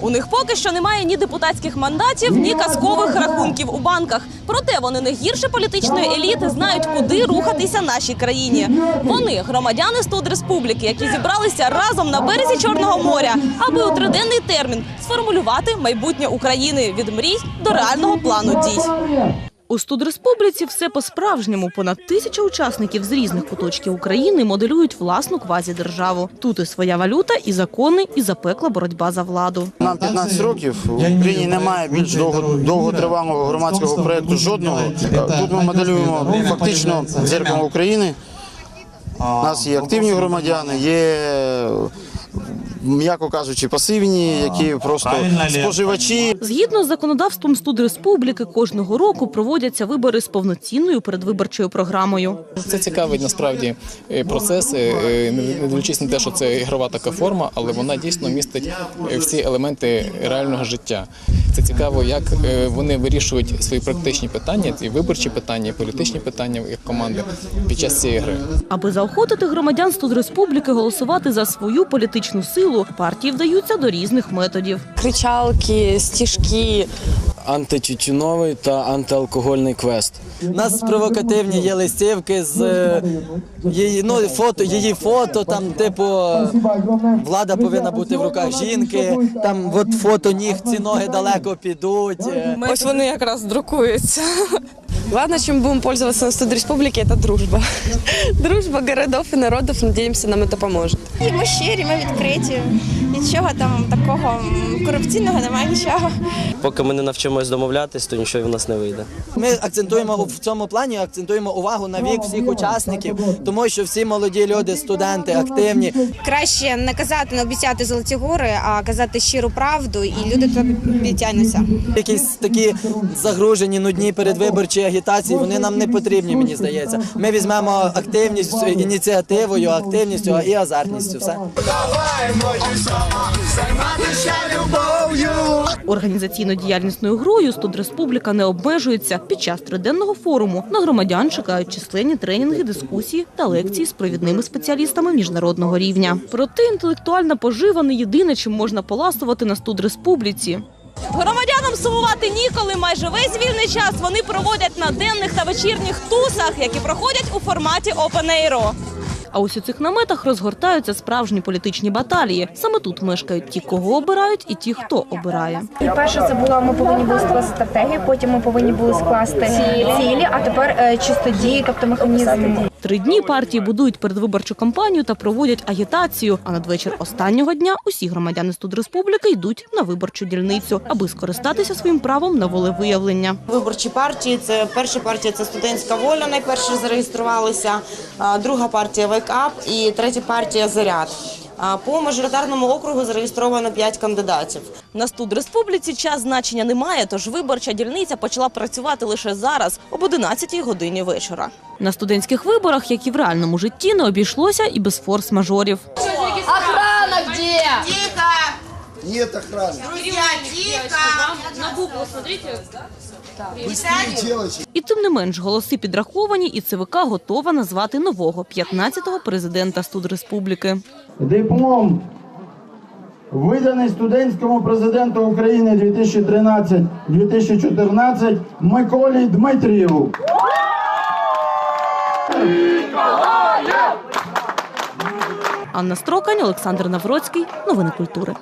У них поки що немає ні депутатських мандатів, ні казкових рахунків у банках. Проте вони не гірше політичної еліти знають, куди рухатися нашій країні. Вони громадяни студреспубліки, які зібралися разом на березі Чорного моря, аби у триденний термін сформулювати майбутнє України від мрій до реального плану дій. У студреспубліці все по-справжньому. Понад тисяча учасників з різних куточків України моделюють власну квазідержаву. Тут і своя валюта, і закони, і запекла боротьба за владу. Нам 15 років в Україні немає більш довго довготривалого громадського проєкту жодного. Тут ми моделюємо фактично дзеркало України. У нас є активні громадяни, є, м'яко кажучи, пасивні, які просто споживачі. Згідно з законодавством студреспубліки, кожного року проводяться вибори з повноцінною передвиборчою програмою. Це цікавий насправді е, процес, е, не не дивлячись на те, що це ігрова така форма, але вона дійсно містить е, всі елементи реального життя. Це цікаво, як е, вони вирішують свої практичні питання, і виборчі питання, і політичні питання як команди під час цієї гри. Аби заохотити громадян республіки голосувати за свою політичну силу, партії вдаються до різних методів. кричалки, стіжки. Антитютюновий та антиалкогольний квест. У нас провокативні є листівки з е, її ну, фото, її фото, там, типу, влада повинна бути в руках жінки, там от фото ніг, ці ноги далеко підуть. е. Ось вони якраз друкуються. Главное, чем будем пользоваться на студ республики, это дружба. Дружба городов и народов, надеемся, нам это поможет. І ми щирі, ми відкриті. Нічого там такого корупційного немає нічого. Поки ми не навчимось домовлятись, то нічого в нас не вийде. Ми акцентуємо в цьому плані, акцентуємо увагу на вік всіх учасників, тому що всі молоді люди, студенти, активні. Краще не казати, не обіцяти золоті гори, а казати щиру правду, і люди тобі підтягнуться. Якісь такі загружені, нудні передвиборчі агітації, вони нам не потрібні, мені здається. Ми візьмемо активність, ініціативою, активністю і азартністю. Все. Організаційно-діяльнісною грою студреспубліка не обмежується. Під час триденного форуму на громадян чекають численні тренінги, дискусії та лекції з провідними спеціалістами міжнародного рівня. Проте інтелектуальна пожива не єдине, чим можна поласувати на студреспубліці. Громадянам сумувати ніколи. Майже весь вільний час вони проводять на денних та вечірніх тусах, які проходять у форматі Open Air. А ось у цих наметах розгортаються справжні політичні баталії. Саме тут мешкають ті, кого обирають, і ті, хто обирає. І перше це було, ми повинні були скласти стратегію, потім ми повинні були скласти цілі, а тепер е, чисто дії, тобто механізм. Три дні партії будують передвиборчу кампанію та проводять агітацію. А надвечір останнього дня усі громадяни студреспубліки йдуть на виборчу дільницю, аби скористатися своїм правом на волевиявлення. Виборчі партії це перша партія це студентська воля. Найперше зареєструвалися. Друга партія Вейкап і третя партія Заряд. По мажоритарному округу зареєстровано 5 кандидатів. На студреспубліці час значення немає, тож виборча дільниця почала працювати лише зараз, об 11 годині вечора. На студентських виборах, як і в реальному житті, не обійшлося і без форс-мажорів. І тим не менш голоси підраховані, і ЦВК готова назвати нового 15-го президента студреспубліки. Диплом виданий студентському президенту України 2013-2014 Миколі Дмитрієву. Анна Строкань, Олександр Навроцький. Новини культури.